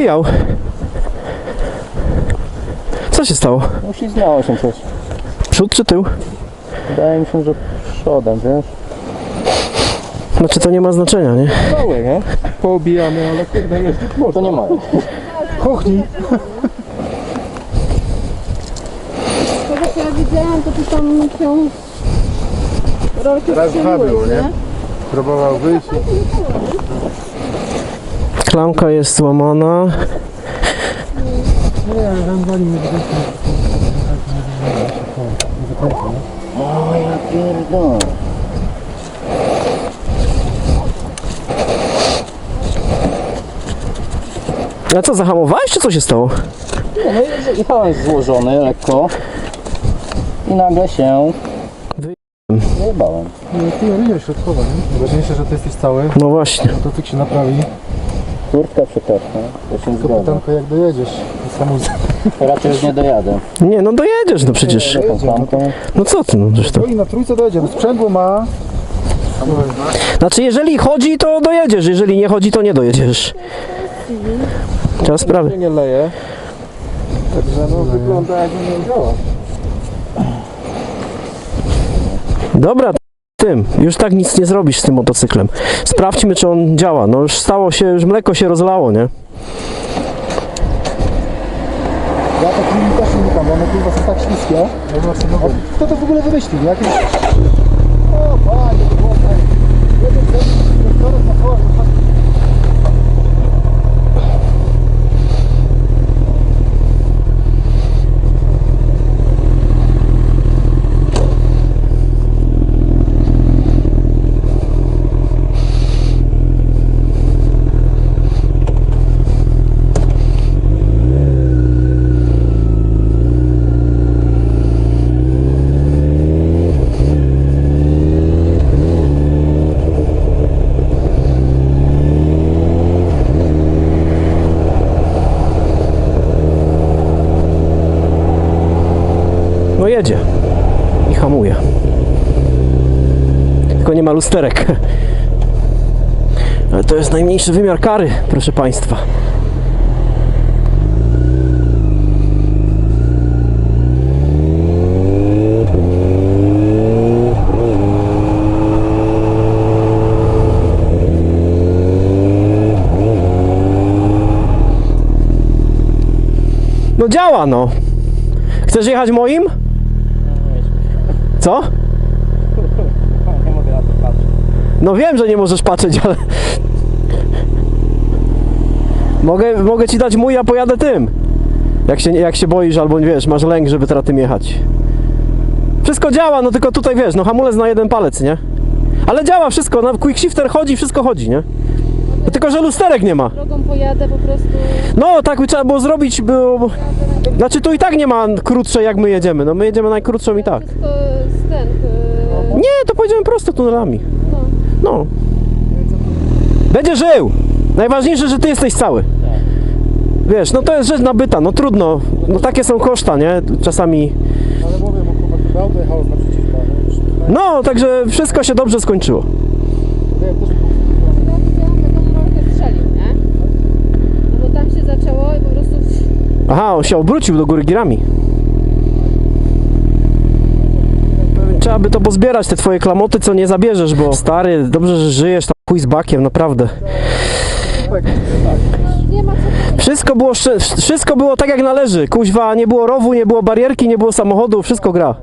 przewijał. Co się stało? No ślizgnęło się coś. Przód czy tył? Wydaje mi się, że przodem, wiesz? Znaczy to nie ma znaczenia, nie? Małe, nie? Poobijamy, ale kurde, jest To nie ma. Kuchni. To jak ja widziałam, to tu tam się rolkę Raz dwa było, nie? Próbował wyjść. Klamka jest złamana. O ja pierdolę. A co, zahamowałeś czy co się stało? Nie, no jechałem złożony lekko i nagle się Wy- wyjebałem. Nie, ty linia środkowa, nie? Najważniejsze, że ty jesteś cały. No właśnie. Motocykl się naprawi. Kurtka przeterpna, to się Tylko zgadza. pytanko jak dojedziesz. Do samochodu. Raczej już nie dojadę. Nie, no dojedziesz, no przecież. Tą klamką. No co ty, no zresztą. No i na trójce dojedzie. No sprzęgło ma. Znaczy, jeżeli chodzi, to dojedziesz, jeżeli nie chodzi, to nie dojedziesz. Trzeba sprawy. Nie leje. Także no wygląda jakby nie działa. Dobra, tym, już tak nic nie zrobisz z tym motocyklem. Sprawdźmy, czy on działa. No już stało się, już mleko się rozlało, nie? Ja tak nimi też bo one kurwa są tak śliskie. No no Kto to w ogóle wymyślił? Jakieś... No jedzie. I hamuje. Tylko nie ma lusterek. Ale to jest najmniejszy wymiar kary, proszę Państwa. No działa no. Chcesz jechać moim? Co? Nie mogę na to patrzeć. No wiem, że nie możesz patrzeć, ale... Mogę, mogę ci dać mój, a pojadę tym. Jak się, jak się boisz albo wiesz, masz lęk, żeby teraz tym jechać. Wszystko działa, no tylko tutaj wiesz, no hamulec na jeden palec, nie? Ale działa wszystko, no quick shifter chodzi, wszystko chodzi, nie? No tylko, że lusterek nie ma. Drogą pojadę po prostu. No, tak by trzeba było zrobić, bo... Znaczy tu i tak nie ma krótszej jak my jedziemy, no my jedziemy najkrótszą i tak. Wszystko z ten. Yy, Nie, to pojedziemy prosto tunelami. no. No. Będzie żył. Najważniejsze, że ty jesteś cały. Wiesz, no to jest rzecz nabyta, no trudno. No takie są koszta, nie? Czasami. Ale mówię, bo kurwa tu auto jechało. No już tutaj, No, także wszystko się dobrze skończyło. też Ja widziałam, jak on rolkę strzelił, nie? No bo tam się zaczęło i po prostu. Aha, on się obrócił do góry girami. Trzeba by to pozbierać, te twoje klamoty, co nie zabierzesz, bo stary, dobrze, że żyjesz, tam chuj z bakiem, naprawdę. Nie ma co powiedzieć. Wszystko było, szy- wszystko było tak jak należy. Kuźwa, nie było rowu, nie było barierki, nie było samochodu, wszystko gra.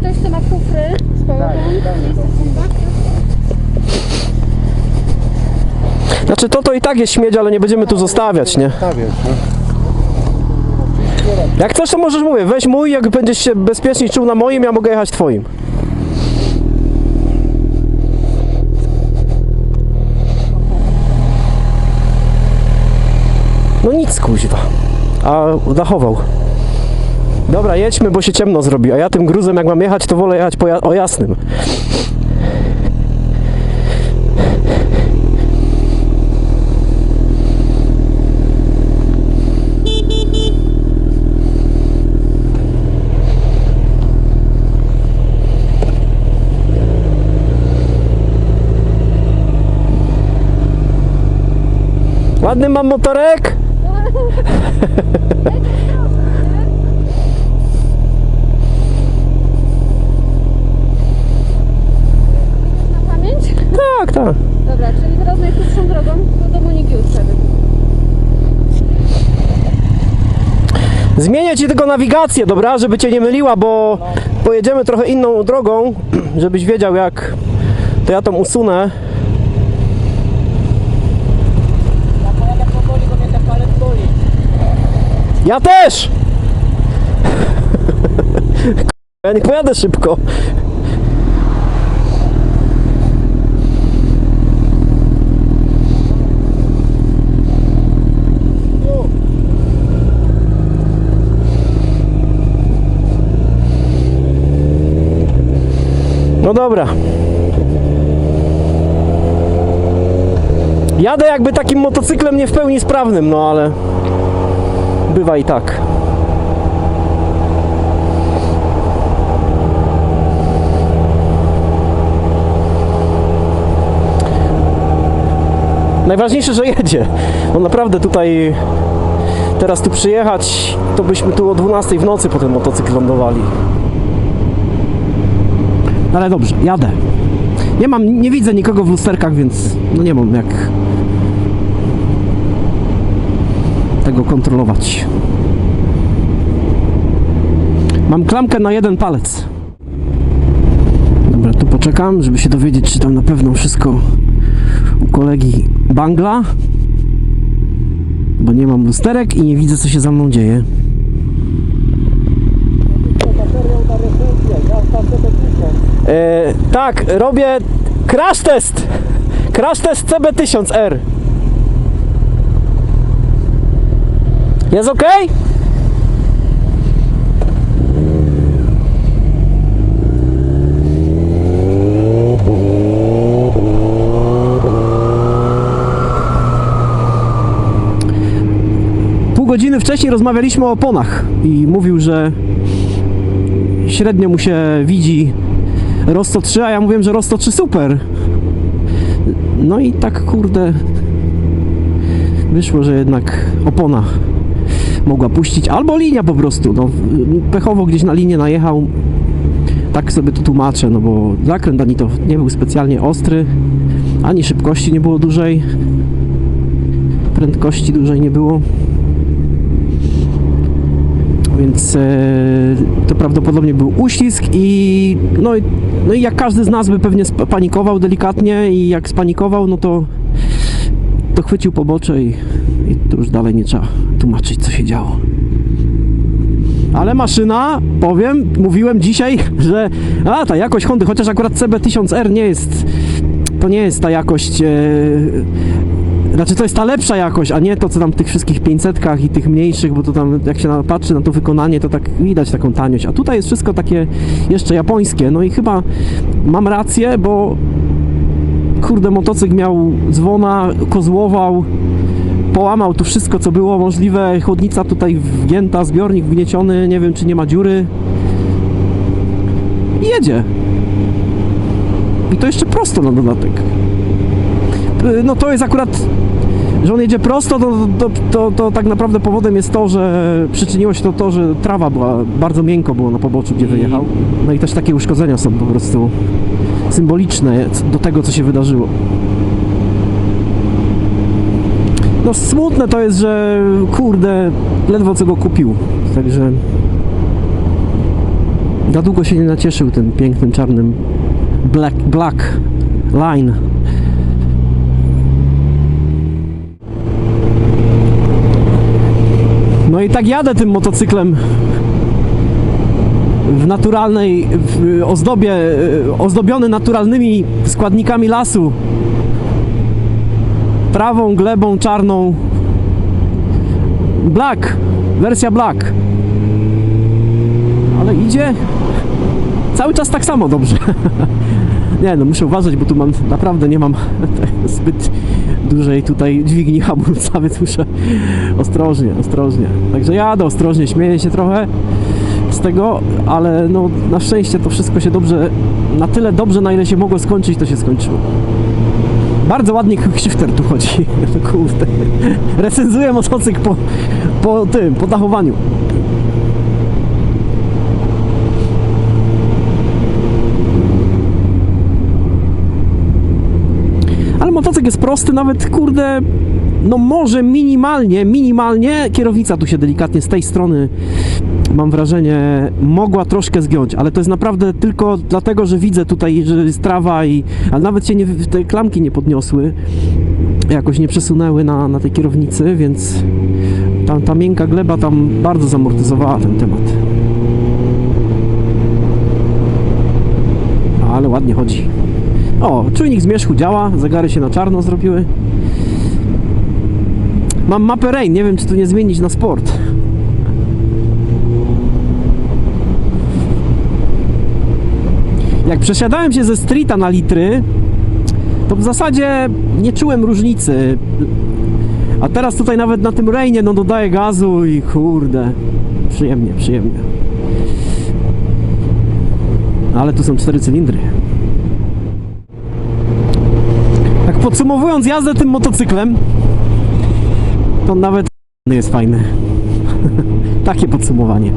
Ktoś, kto ma kufry z? Znaczy to to i tak jest śmieć, ale nie będziemy tu zostawiać, nie? stawiać, no. Jak chcesz, to możesz mówię, weź mój, jak będziesz się bezpiecznie czuł na moim, ja mogę jechać twoim. No nic, kuźwa. A dachował. Dobra, jedźmy, bo się ciemno zrobi, a ja tym gruzem jak mam jechać, to wolę jechać po ja- o jasnym. Ładny mam motorek? Na pamięć? Tak, tak. Dobra, czyli teraz najkrótszą drogą do Moniki Utrzewy. Zmienię Ci tylko nawigację, dobra? Żeby Cię nie myliła, bo pojedziemy trochę inną drogą, żebyś wiedział jak to ja tą usunę. Ja też! Ja nie pojadę szybko. No dobra. Jadę jakby takim motocyklem nie w pełni sprawnym, no ale bywa i tak. Najważniejsze, że jedzie. On naprawdę tutaj teraz tu przyjechać, to byśmy tu o 12 w nocy po ten motocykl lądowali. Ale dobrze, jadę. Nie mam, nie widzę nikogo w lusterkach, więc no nie mam jak tego kontrolować. Mam klamkę na jeden palec. Dobra, tu poczekam, żeby się dowiedzieć, czy tam na pewno wszystko u kolegi bangla. Bo nie mam lusterek i nie widzę, co się za mną dzieje. E, tak, robię crash test. Crash test CB1000R. Jest ok? Pół godziny wcześniej rozmawialiśmy o oponach i mówił, że średnio mu się widzi Rosto 3, a ja mówiłem, że Rosto 3 super. No i tak kurde wyszło, że jednak opona mogła puścić, albo linia po prostu, no pechowo gdzieś na linię najechał. Tak sobie to tłumaczę, no bo zakręt ani to nie był specjalnie ostry, ani szybkości nie było dużej, prędkości dużej nie było. Więc e, to prawdopodobnie był uścisk i no, no i jak każdy z nas by pewnie spanikował delikatnie i jak spanikował, no to to chwycił pobocze i, i to już dalej nie trzeba tłumaczyć, co się działo. Ale maszyna, powiem, mówiłem dzisiaj, że a ta jakość Hondy, chociaż akurat CB1000R nie jest, to nie jest ta jakość, e, znaczy to jest ta lepsza jakość, a nie to co tam w tych wszystkich 500 i tych mniejszych, bo to tam jak się patrzy na to wykonanie, to tak widać taką taniość, a tutaj jest wszystko takie jeszcze japońskie, no i chyba mam rację, bo kurde, motocykl miał dzwona, kozłował, połamał tu wszystko, co było możliwe. Chłodnica tutaj wgięta, zbiornik wgnieciony, nie wiem, czy nie ma dziury. I jedzie. I to jeszcze prosto na dodatek. No to jest akurat, że on jedzie prosto, to, to, to, to tak naprawdę powodem jest to, że przyczyniło się to to, że trawa była bardzo miękko było na poboczu, gdzie wyjechał. No i też takie uszkodzenia są po prostu symboliczne do tego, co się wydarzyło. No smutne to jest, że kurde, ledwo co go kupił. Także za długo się nie nacieszył tym pięknym czarnym black, black line. No i tak jadę tym motocyklem w naturalnej w ozdobie, e, ozdobiony naturalnymi składnikami lasu. Trawą, glebą czarną. Black, wersja black. Ale idzie cały czas tak samo dobrze. Nie no, muszę uważać, bo tu mam, naprawdę nie mam zbyt dużej tutaj dźwigni hamulca, więc muszę ostrożnie, ostrożnie. Także jadę ostrożnie, śmieję się trochę z tego, ale no na szczęście to wszystko się dobrze, na tyle dobrze, na ile się mogło skończyć, to się skończyło. Bardzo ładnie shifter tu chodzi. Kurde. Recenzuję motocykl po, po tym, po dachowaniu. Ale motocykl jest prosty, nawet kurde, no może minimalnie, minimalnie kierownica tu się delikatnie z tej strony, mam wrażenie, mogła troszkę zgiąć, ale to jest naprawdę tylko dlatego, że widzę tutaj, że jest trawa i, a nawet się nie, te klamki nie podniosły, jakoś nie przesunęły na, na tej kierownicy, więc ta, ta miękka gleba tam bardzo zamortyzowała ten temat. Ale ładnie chodzi. O, czujnik zmierzchu działa, zegary się na czarno zrobiły. Mam mapę rain, nie wiem czy tu nie zmienić na sport. Jak przesiadałem się ze streeta na litry, to w zasadzie nie czułem różnicy. A teraz tutaj nawet na tym rainie no dodaję gazu i kurde, przyjemnie, przyjemnie. Ale tu są cztery cylindry. Tak podsumowując jazdę tym motocyklem, to nawet jest fajny. Takie podsumowanie.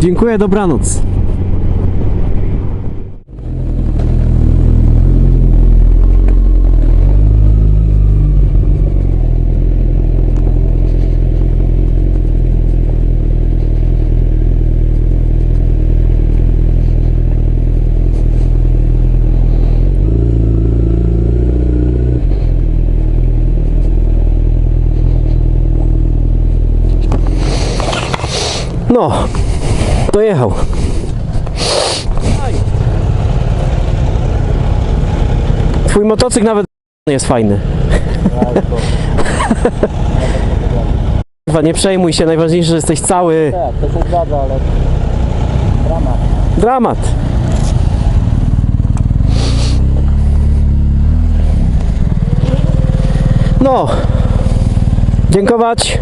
Dziękuję, dobranoc. No, dojechał. Twój motocykl nawet jest fajny. Kurwa, nie przejmuj się, najważniejsze, że jesteś cały. Tak, to się zgadza, ale dramat. Dramat. No. Dziękować.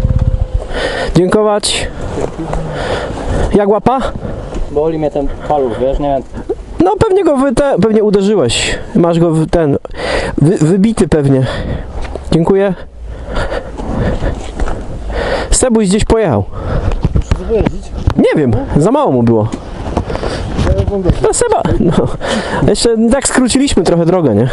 Dziękować. Jak łapa? Boli mnie ten paluch, wiesz, nie wiem. No pewnie go wy, te, pewnie uderzyłeś. Masz go w ten wy, wybity pewnie. Dziękuję. Sebuś gdzieś pojechał. Nie wiem, za mało mu było. No Seba, no. Jeszcze tak skróciliśmy trochę drogę, nie?